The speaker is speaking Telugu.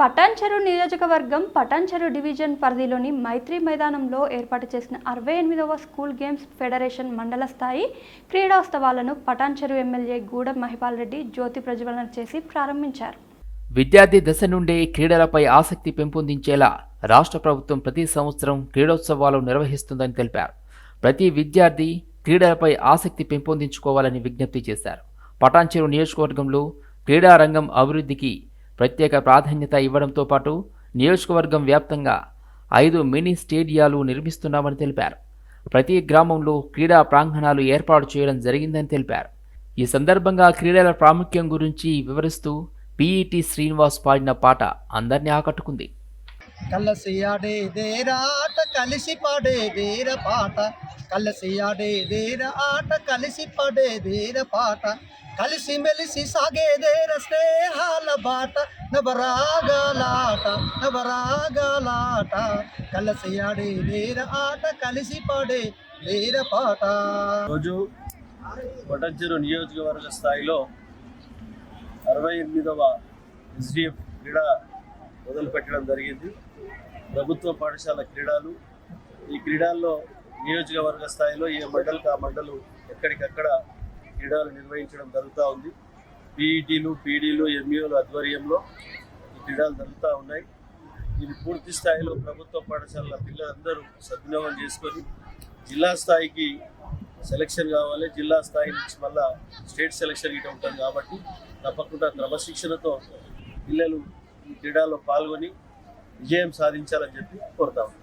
పటాన్చెరు నియోజకవర్గం పటాన్చెరు డివిజన్ పరిధిలోని మైత్రి మైదానంలో ఏర్పాటు చేసిన అరవై ఎనిమిదవ స్కూల్ గేమ్స్ ఫెడరేషన్ మండల స్థాయి క్రీడోత్సవాలను పటాన్చెరు ఎమ్మెల్యే గూడెం మహిపాల్ రెడ్డి జ్యోతి ప్రజ్వలన చేసి ప్రారంభించారు. విద్యార్థి దశ నుండే క్రీడలపై ఆసక్తి పెంపొందించేలా రాష్ట్ర ప్రభుత్వం ప్రతి సంవత్సరం క్రీడోత్సవాలు నిర్వహిస్తుందని తెలిపారు. ప్రతి విద్యార్థి క్రీడలపై ఆసక్తి పెంపొందించుకోవాలని విజ్ఞప్తి చేశారు. పటాన్చెరు నియోజకవర్గంలో క్రీడారంగం అభివృద్ధికి ప్రత్యేక ప్రాధాన్యత ఇవ్వడంతో పాటు నియోజకవర్గం వ్యాప్తంగా ఐదు మినీ స్టేడియాలు నిర్మిస్తున్నామని తెలిపారు. ప్రతి గ్రామంలో క్రీడా ప్రాంగణాలు ఏర్పాటు చేయడం జరిగిందని తెలిపారు. ఈ సందర్భంగా క్రీడల ప్రాముఖ్యం గురించి వివరిస్తూ పీఈటి శ్రీనివాస్ పాడిన పాట అందరినీ ఆకట్టుకుంది. కలసి ఆడేదేర ఆట కలిసి పడేదేర పాట. కలసి ఆడేదేర ఆట కలిసి పాడేదేర పాట. కలిసి మెలిసి సాగేదేర స్నేహాల బాట నవరాగాలాట నవరాగాలాట కలసి ఆడేదేర ఆట కలిసి పాడే వేర పాట. రోజు వటంచెరు నియోజకవర్గ స్థాయిలో అరవై ఎనిమిదవ ఎస్డిఎఫ్ క్రీడా మొదలుపెట్టడం జరిగింది. ప్రభుత్వ పాఠశాల క్రీడలు. ఈ క్రీడల్లో నియోజకవర్గ స్థాయిలో ఏ మండలికి ఆ మండలు ఎక్కడికక్కడ క్రీడలు నిర్వహించడం జరుగుతూ ఉంది. పీఈటీలు పీడీలు ఎంఈఓలు ఆధ్వర్యంలో ఈ క్రీడలు జరుగుతూ ఉన్నాయి. ఇది పూర్తి స్థాయిలో ప్రభుత్వ పాఠశాలల పిల్లలందరూ సద్వినియోగం చేసుకొని జిల్లా స్థాయికి సెలక్షన్ కావాలి. జిల్లా స్థాయి నుంచి మళ్ళా స్టేట్ సెలక్షన్ ఇటు ఉంటుంది కాబట్టి తప్పకుండా క్రమశిక్షణతో పిల్లలు ఈ క్రీడల్లో పాల్గొని విజయం సాధించాలని చెప్పి కోరుతాము